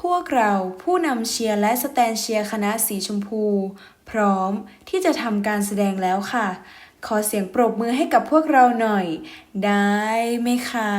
พวกเราผู้นำเชียร์และสแตนเชียร์คณะสีชมพู พร้อมที่จะทำการแสดงแล้วค่ะ ขอเสียงปรบมือให้กับพวกเราหน่อย ได้ไหมคะ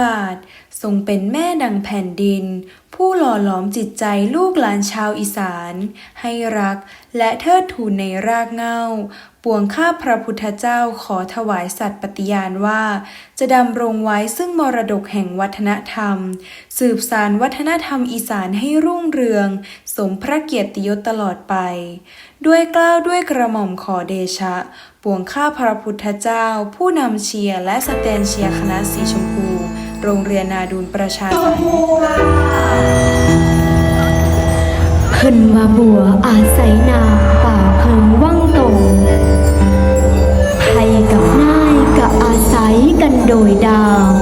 บาท ทรงเป็นแม่ดังแผ่นดิน ผู้หล่อหลอมจิตใจลูกหลานชาวอีสาน ให้รักและเทิดทูนในรากเหง้า ปวงข้าพระพุทธเจ้าขอถวายสัตย์ปฏิญาณว่า จะดำรงไว้ซึ่งมรดกแห่งวัฒนธรรม สืบสานวัฒนธรรมอีสานให้รุ่งเรือง สมพระเกียรติยศตลอดไป ด้วยกล้าวด้วยกระหม่อมขอเดชะ ปวงข้าพระพุทธเจ้า ผู้นำเชียร์และสแตนเชียร์คณะสีชมพู โรงเรียนนาดูนประชาสรรค์ขึ้นมาบัวอาศัยนาป่าเพิงว่างตรงไทยกับนายก็อาศัยกันโดยดาว